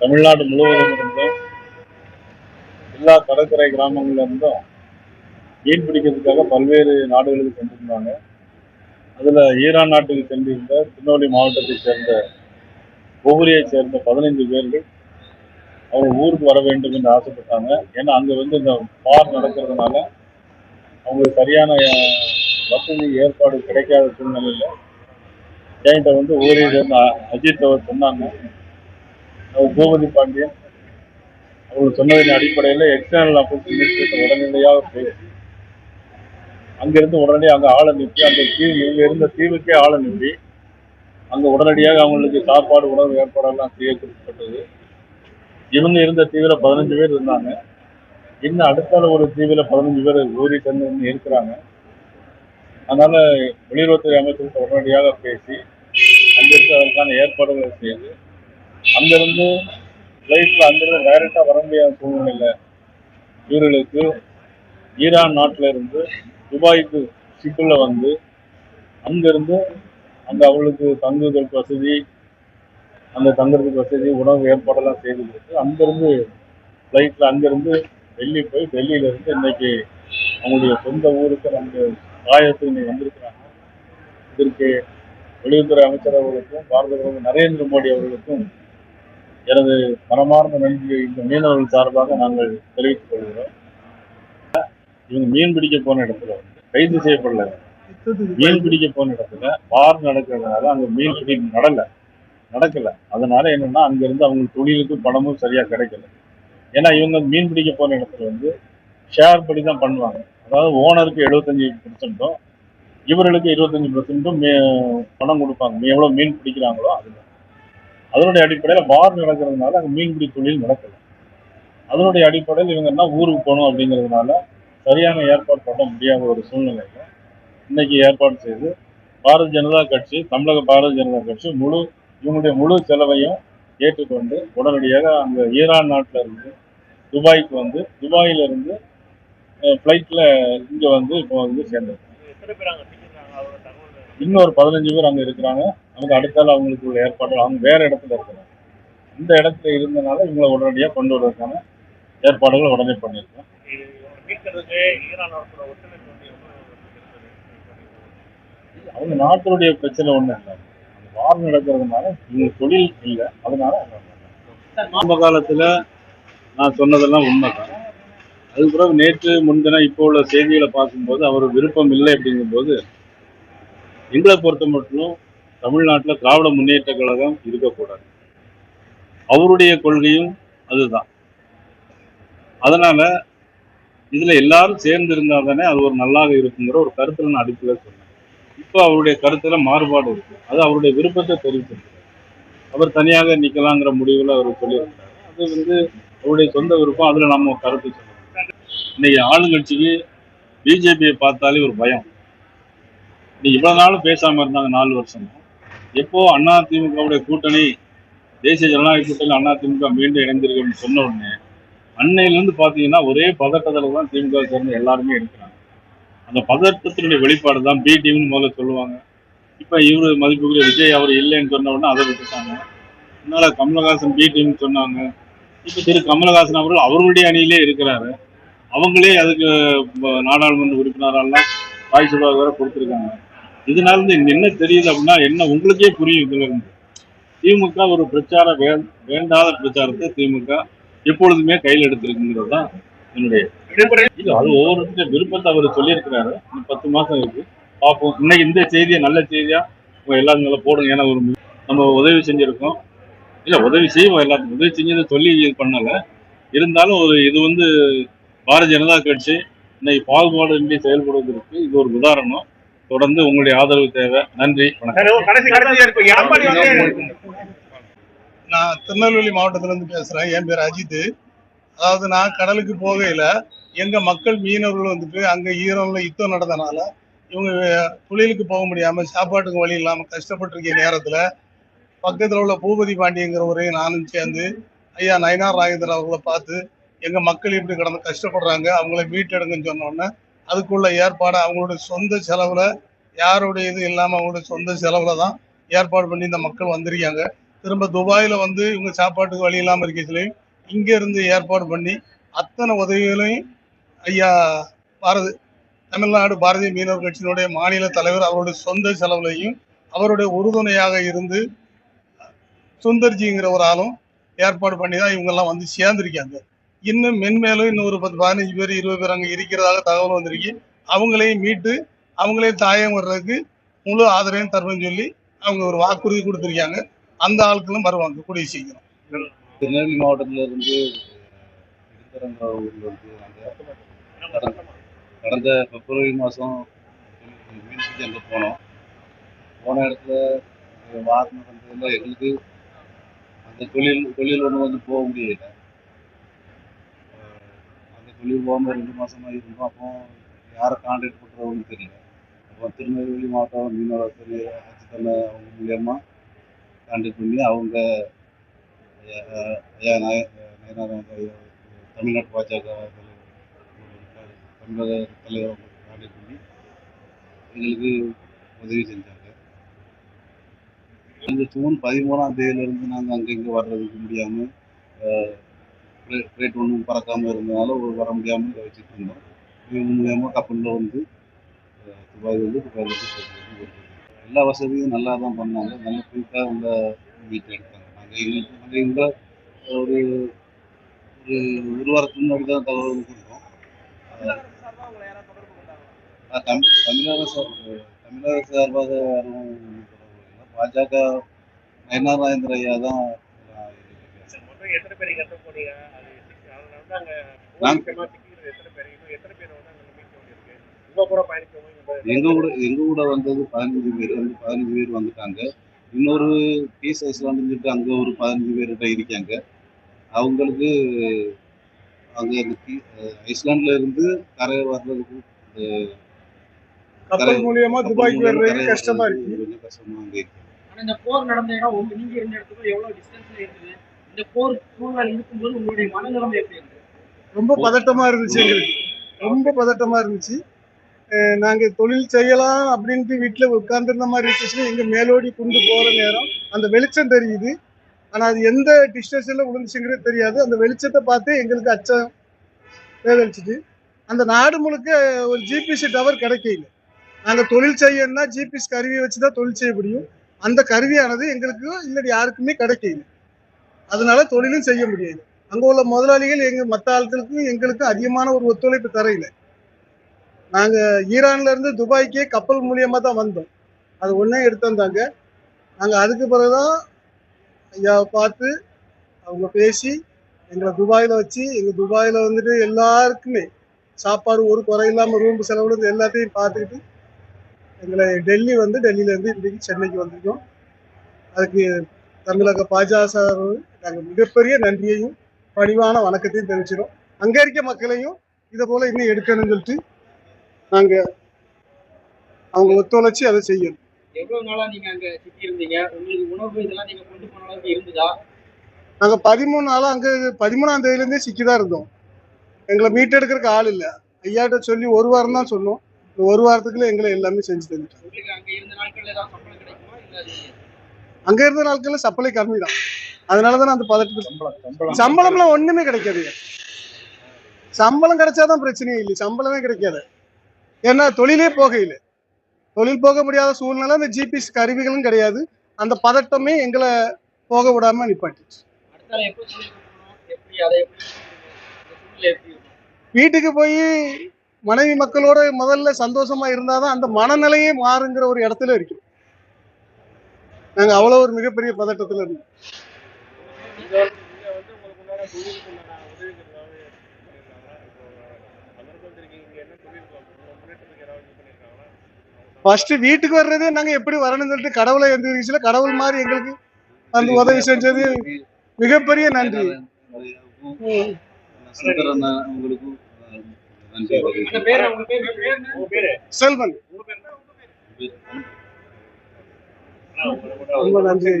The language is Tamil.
தமிழ்நாடு முழுவதும் இருந்தும் எல்லா கடற்கரை கிராமங்கள்ல இருந்தும் மீன் பிடிக்கிறதுக்காக பல்வேறு நாடுகளுக்கு சென்றிருந்தாங்க. அதுல ஈரான் நாட்டுக்கு சென்றிருந்த திருநெல்வேலி மாவட்டத்தை சேர்ந்த கோபுரியை சேர்ந்த பதினைந்து பேர்கள் அவங்க ஊருக்கு வர வேண்டும் என்று ஆசைப்பட்டாங்க. ஏன்னா அங்க வந்து இந்த பார் நடக்கிறதுனால அவங்களுக்கு சரியான வசதி ஏற்பாடு கிடைக்காத சூழ்நிலையில் என்கிட்ட வந்து ஊரை சேர்ந்த அஜித் அவர் சொன்னாங்க. பூபதி பாண்டியன் அவங்க சொன்னதின் அடிப்படையில் எக்ஸ்டர்னல் அஃபேர்ஸ் மினிஸ்டர் உடனடியாக பேசி அங்கிருந்து உடனடியாக அங்கே ஆளை நிறுத்தி அந்த தீவு இங்கே இருந்த தீவுக்கே ஆளை நிறுத்தி அங்கே உடனடியாக அவங்களுக்கு சாப்பாடு உணவு ஏற்பாடெல்லாம் செய்ய கொடுக்கப்பட்டது இவங்க இருந்த தீவில் பதினஞ்சு பேர் இருந்தாங்க. இன்னும் அடுத்தால ஒரு தீவில் பதினஞ்சு பேர் ஊறி தந்து இருக்கிறாங்க. அதனால வெளியுறவுத்துறை அமைச்சர்கிட்ட உடனடியாக பேசி அங்கிருந்து அதற்கான ஏற்பாடுகளை செய்து அங்கிருந்து ஃப்ளைட்டில் அங்கிருந்து டைரெக்டாக வர முடியாத சூழ்நிலையில் இவர்களுக்கு ஈரான் நாட்டில் இருந்து துபாய்க்கு ஷிப்பில் வந்து அங்கிருந்து அங்கே அவளுக்கு தங்குவதற்கு வசதி அந்த தங்குறதுக்கு வசதி உணவு ஏற்பாடெல்லாம் செய்து கொடுத்து அங்கிருந்து ஃப்ளைட்டில் அங்கிருந்து டெல்லி போய் டெல்லியிலேருந்து இன்னைக்கு அவங்களுடைய சொந்த ஊருக்கு நம்ம தாயத்துக்கு இன்னைக்கு வந்திருக்கிறாங்க. இதற்கு வெளியுறவுத்துறை அமைச்சர் அவர்களுக்கும் பாரத பிரதமர் நரேந்திர மோடி அவர்களுக்கும் எனது மனமார்ந்த நன்றியை இந்த மீனவர்கள் சார்பாக நாங்கள் தெரிவித்துக் கொள்கிறோம். இவங்க மீன் பிடிக்க போன இடத்துல வந்து கைது செய்யப்படல. மீன் பிடிக்க போன இடத்துல பார் நடக்கிறதுனால அங்க மீன் பிடி நடல நடக்கல. அதனால என்னன்னா அங்க இருந்து அவங்க தொழிலுக்கு பணமும் சரியா கிடைக்கல. ஏன்னா இவங்க மீன் பிடிக்க போன இடத்துல வந்து ஷேர் படி தான் பண்ணுவாங்க. அதாவது ஓனருக்கு எழுபத்தஞ்சு பர்சன்ட்டும் இவர்களுக்கு இருபத்தஞ்சு பர்சன்ட்டும் பணம் கொடுப்பாங்க. எவ்வளவு மீன் பிடிக்கிறாங்களோ அதுதான். அதனுடைய அடிப்படையில் வார் நடக்கிறதுனால அங்கே மீன்பிடி தொழில் நடக்கல. அதனுடைய அடிப்படையில் இவங்க என்ன ஊருக்கு போகணும் அப்படிங்கிறதுனால சரியான ஏற்பாடு பண்ண முடியாத ஒரு சூழ்நிலையில இன்னைக்கு ஏற்பாடு செய்து பாரதிய ஜனதா கட்சி தமிழக பாரதிய ஜனதா கட்சி முழு இவங்களுடைய முழு செலவையும் ஏற்றுக்கொண்டு உடனடியாக அங்கே ஈரான் நாட்டில் இருந்து துபாய்க்கு வந்து துபாயிலிருந்து ஃப்ளைட்டில் இங்கே வந்து இப்போ வந்து சேர்ந்தது எத்தனை பேர் அங்க சிக்கிருக்காங்க அவங்க தகவல் இன்னொரு பதினஞ்சு பேர் அங்கே இருக்கிறாங்க. அவங்க அடுத்தால அவங்களுக்கு உள்ள ஏற்பாடு அவங்க வேற இடத்துல இருக்கிறாங்க. இந்த இடத்துல இருந்தனால இவங்களை உடனடியாக கொண்டு வருவதற்கான ஏற்பாடுகளை உடனே பண்ணியிருக்கோம்? அவங்க நாட்டினுடைய பிரச்சனை ஒன்றும் இல்லை. வார் நடக்கிறதுனால இவங்க தொழில் இல்லை. அதனால. ஆரம்ப காலத்தில் நான் சொன்னதெல்லாம் உண்மைதான். அதுக்கு பிறகு நேற்று முன்தினம் இப்போ உள்ள செய்திகளை பார்க்கும்போது அவர் விருப்பம் இல்லை அப்படிங்கும்போது எங்களை பொறுத்த மட்டும் தமிழ்நாட்டில் திராவிட முன்னேற்ற கழகம் இருக்கக்கூடாது. அவருடைய கொள்கையும் அதுதான். அதனால இதுல எல்லாரும் சேர்ந்து இருந்தா தானே அது ஒரு நல்லாக இருக்குங்கிற ஒரு கருத்துல நான் அடிப்படையில சொன்னேன். இப்போ அவருடைய கருத்துல மாறுபாடு இருக்கு. அது அவருடைய விருப்பத்தை தெரிவிச்சிருக்காரு அவர் தனியாக நிக்கலாங்கிற முடிவுல அவர் சொல்லியிருக்காரு அது வந்து அவருடைய சொந்த விருப்பம். அதுல நம்ம கருத்து சொல்லணும் இன்னைக்கு ஆளுங்கட்சிக்கு பிஜேபியை பார்த்தாலே ஒரு பயம். நீ இவ்வளவு நாளும் பேசாம இருந்தாங்க நாலு வருஷம். எப்போ அண்ணா திமுகவுடைய கூட்டணி தேசிய ஜனநாயக கூட்டணி அண்ணா திமுக மீண்டும் இணைந்திருக்குன்னு சொன்ன உடனே அன்னையிலிருந்து பாத்தீங்கன்னா ஒரே பதட்டத்துல தான் திமுக சேர்ந்து எல்லாருமே இருக்கிறாங்க. அந்த பதட்டத்தினுடைய வெளிப்பாடு தான் பி டீம்னு முதல்ல சொல்லுவாங்க. இப்ப இவரு மதிப்புக்குரிய விஜய் அவர் இல்லைன்னு சொன்ன உடனே அதை விட்டுட்டாங்க. அதனால கமலஹாசன் பி டீம் சொன்னாங்க. இப்ப திரு கமலஹாசன் அவர்கள் அவர்களுடைய அணியிலே இருக்கிறாரு. அவங்களே அதுக்கு நாடாளுமன்ற உறுப்பினரெல்லாம் வாய்ஸ் வேற கொடுத்துருக்காங்க. இதனால இருந்து இங்க என்ன தெரியுது அப்படின்னா என்ன உங்களுக்கே புரியும் இதுல இருந்து. திமுக ஒரு பிரச்சார வேண்டாத பிரச்சாரத்தை திமுக எப்பொழுதுமே கையில் எடுத்திருக்குங்கிறது தான் என்னுடைய இல்ல அது ஒவ்வொருத்தருடைய விருப்பத்தை அவர் சொல்லியிருக்கிறாரு. இன்னும் பத்து மாசம் இருக்கு. பார்ப்போம். இன்னைக்கு இந்த செய்தியை நல்ல செய்தியா? உங்க எல்லாரும் நல்லா போடுங்க. ஏன்னா ஒரு நம்ம உதவி செஞ்சிருக்கோம். இல்ல உதவி செய்வோம் எல்லாத்துக்கும். உதவி செஞ்சதை சொல்லி இது பண்ணல. இருந்தாலும் ஒரு இது வந்து பாரதிய ஜனதா கட்சி இன்னைக்கு பாகுபாடு இன்றி செயல்படுவதற்கு இது ஒரு உதாரணம். தொடர்ந்து உங்களுடைய ஆதரவு தேவை. நன்றி நான் திருநெல்வேலி மாவட்டத்துல இருந்து பேசுறேன். என் பேர் அஜித். அதாவது நான் கடலுக்கு போகையில எங்க மக்கள் மீனவர்கள் வந்துட்டு அங்க ஈரோன்ல யுத்தம் நடந்தனால இவங்க தொழிலுக்கு போக முடியாம சாப்பாட்டுக்கு வழி இல்லாம கஷ்டப்பட்டிருக்க நேரத்துல பக்கத்துல உள்ள பூபதி பாண்டியங்கிறவரையும் நானும் சேர்ந்து ஐயா நயனார் நாகேந்திரன் அவர்களை பார்த்து எங்க மக்கள் இப்படி கடந்து கஷ்டப்படுறாங்க அவங்கள மீட்டெடுங்கன்னு சொன்ன உடனே அதுக்குள்ள ஏற்பாடு அவங்களோட சொந்த செலவில் யாருடைய இது இல்லாமல் அவங்களோட சொந்த செலவில் தான் ஏற்பாடு பண்ணி இந்த மக்கள் வந்திருக்காங்க. திரும்ப துபாயில் வந்து இவங்க சாப்பாட்டுக்கு வழி இல்லாமல் இருக்கச்சுலையும் இங்கேருந்து ஏற்பாடு பண்ணி அத்தனை உதவிகளையும் ஐயா பாரதி தமிழ்நாடு பாரதிய மீனவர் கட்சியினுடைய மாநில தலைவர் அவருடைய சொந்த செலவுலையும் அவருடைய உறுதுணையாக இருந்து சுந்தர்ஜிங்கிற ஒரு ஆளும் ஏற்பாடு பண்ணி தான் இவங்கெல்லாம் வந்து சேர்ந்திருக்காங்க. இன்னும் மென்மேலும் இன்னும் ஒரு பத்து பதினஞ்சு பேர் இருபது பேர் அங்கே இருக்கிறதாக தகவல் வந்திருக்கு. அவங்களையும் மீட்டு அவங்களையும் தாயம் வர்றதுக்கு முழு ஆதரவையும் தருவேன்னு சொல்லி அவங்க ஒரு வாக்குறுதி கொடுத்துருக்காங்க. அந்த ஆட்களும் வருவாங்க கூடிய சீக்கிரம். திருநெல்வேலி மாவட்டத்துல இருந்து கடந்த பிப்ரவரி மாதம் மீன் அங்கே போனோம். போன இடத்துல வாகனம் வாரம் எங்களுக்கு அந்த தொழில் தொழில் ஒன்று வந்து போக முடியலை. வெளியே போகாமல் ரெண்டு மாதமாக இருந்தோம் அப்போ யாரை கான்டாக்ட் பண்ணுறவங்க தெரியல. அப்போ திருநெல்வேலி மாவட்டம் மீனவர் அச்சுத்தலை அவங்க மூலயமா கான்டாக்ட் பண்ணி அவங்க ஐயா நாய தமிழ்நாட்டு பாஜக தமிழக தலைவர் கான்டாக்ட் பண்ணி எங்களுக்கு உதவி செஞ்சாங்க. இந்த ஜூன் பதிமூணாம் தேதியிலேருந்து நாங்கள் அங்கே இங்கே வர்றதுக்கு முடியாமல் ரேட் ஒன்றும் பறக்காமல் இருந்தனால ஒரு வர முடியாமல் வச்சுட்டு இருந்தோம். இவங்க மூலியமாக கப்பலில் வந்து துபாயிலிருந்து துபாயிலிருந்து வந்து எல்லா வசதியும் நல்லா தான் பண்ணாங்க. நல்ல குயிக்காக உள்ள மீட் எடுத்தாங்க. நாங்கள் எங்களுக்கு நாங்கள் இந்த ஒரு ஒரு ஒரு வாரத்துக்கு முன்னாடி தான் தகவல் கொடுத்தோம். தமிழ் தமிழக சார் தமிழக சார்பாக யாரும் பாஜக நயனார் நாயந்திர ஐயா தான் எங்க கூட எங்க கூட வந்தது பதினஞ்சு பேர் வந்து பதினஞ்சு பேர் வந்துட்டாங்க. இன்னொரு ஐஸ்லாண்டுன்னு சொல்லிட்டு அங்க ஒரு பதினஞ்சு பேர்கிட்ட இருக்காங்க. அவங்களுக்கு அங்க ஐஸ்லாண்ட்ல இருந்து கரை வர்றதுக்கு கப்பல் மூலியமா துபாய்க்கு வர்றது கஷ்டமா இருக்கு. கொஞ்சம் கஷ்டமா அங்க இருக்கு. ஆனா இந்த போர் நடந்த இடம் நீங்க இருந்த இடத்துக்கு எவ்வளவு டிஸ்டன்ஸ்ல இருக்குது இந்த போர் சூழ்நிலை இருக்கும்போது உங்களுடைய மனநிலைமை எப்படி ரொம்ப பதட்டமா இருந்துச்சு எங்களுக்கு. ரொம்ப பதட்டமா இருந்துச்சு. நாங்க தொழில் செய்யலாம் அப்படின்ட்டு வீட்டுல உட்கார்ந்துருந்த மாதிரி இருந்துச்சு எங்க மேலோடி குண்டு போற நேரம் அந்த வெளிச்சம் தெரியுது. ஆனா அது எந்த டிஸ்டன்ஸ்ல விழுந்துச்சுங்கிறது தெரியாது. அந்த வெளிச்சத்தை பார்த்து எங்களுக்கு அச்சம் வேதளிச்சுட்டு அந்த நாடு முழுக்க ஒரு ஜிபிசி டவர் கிடைக்கல நாங்க தொழில் செய்யணும்னா ஜிபிஎஸ் கருவியை வச்சு தான் தொழில் செய்ய முடியும். அந்த கருவியானது எங்களுக்கு இல்லை யாருக்குமே கிடைக்கல அதனால தொழிலும் செய்ய முடியாது. அங்க உள்ள முதலாளிகள் எங்க மற்ற ஆட்களுக்கும் எங்களுக்கும் அதிகமான ஒரு ஒத்துழைப்பு தரையில நாங்க ஈரான்ல இருந்து துபாய்க்கே கப்பல் மூலியமா தான் வந்தோம். அது ஒன்னே எடுத்து வந்தாங்க நாங்க அதுக்கு பிறகுதான் ஐயாவை பார்த்து அவங்க பேசி எங்களை துபாயில வச்சு எங்க துபாயில வந்துட்டு எல்லாருக்குமே சாப்பாடு ஒரு குறை இல்லாம ரூம் செலவுலேருந்து எல்லாத்தையும் பார்த்துக்கிட்டு எங்களை டெல்லி வந்து டெல்லியில இருந்து இன்றைக்கு சென்னைக்கு வந்திருக்கோம். அதுக்கு தமிழக பாஜக சார் நாங்கள் மிகப்பெரிய நன்றியையும் பணிவான வணக்கத்தையும் தெரிவிச்சிடும் அங்க இருக்க மக்களையும் இதை போல இன்னும் எடுக்கணும்னு சொல்லிட்டு நாங்க அவங்க ஒத்துழைச்சு அதை செய்யணும். எவ்வளவு நாளா நீங்க அங்க சிக்கி இருந்தீங்க? உங்களுக்கு உணவு இதெல்லாம் நீங்க கொண்டு போன அளவுக்கு இருந்ததா? நாங்க பதிமூணு நாளா அங்க பதிமூணாம் தேதியில இருந்தே சிக்கிதான் இருந்தோம். எங்களை மீட்டெடுக்கிறதுக்கு ஆள் இல்ல. ஐயாட்ட சொல்லி ஒரு வாரம் தான் சொன்னோம். ஒரு வாரத்துக்குள்ள எங்களை எல்லாமே செஞ்சு தந்துட்டாங்க. உங்களுக்கு அங்க இருந்த நாட்கள்ல ஏதாவது சம்பளம் கிடைக்குமா? இல்ல அது அங்க இருந்த நாட்கள்ல சப்ளை கம்மி தான் அதனாலதான் அந்த பதட்டத்துக்கு சம்பளம்லாம் ஒண்ணுமே கிடைக்காது. சம்பளம் கிடைச்சாதான் பிரச்சனையே இல்லை. சம்பளமே கிடைக்காது. ஏன்னா தொழிலே போகையில. தொழில் போக முடியாத சூழ்நிலை அந்த ஜிபிஎஸ் கருவிகளும் கிடையாது. அந்த பதட்டமே எங்களை போக விடாம நிப்பாட்டிச்சு. வீட்டுக்கு போய் மனைவி மக்களோட முதல்ல சந்தோஷமா இருந்தாதான் அந்த மனநிலையே மாறுங்கிற ஒரு இடத்துல இருக்கும் நாங்க அவ்வளவு ஒரு மிகப்பெரிய பதட்டத்துல இருந்தோம் ஃபர்ஸ்ட் வீட்டுக்கு வர்றதே நாங்க எப்படி வரணும்னு சொல்லிட்டு கடவுளை எந்திரிச்சுல கடவுள் மாதிரி எங்களுக்கு அந்த உதவி செஞ்சது மிகப்பெரிய நன்றி ம். சுந்தரன் உங்களுக்கும் அஹ், நன்றி அந்த தெரிவிக்கிறேன். பேர் உங்க பேர் உங்க பேர் என்ன? உங்க பேரு செல்வன் ரொம்ப நன்றி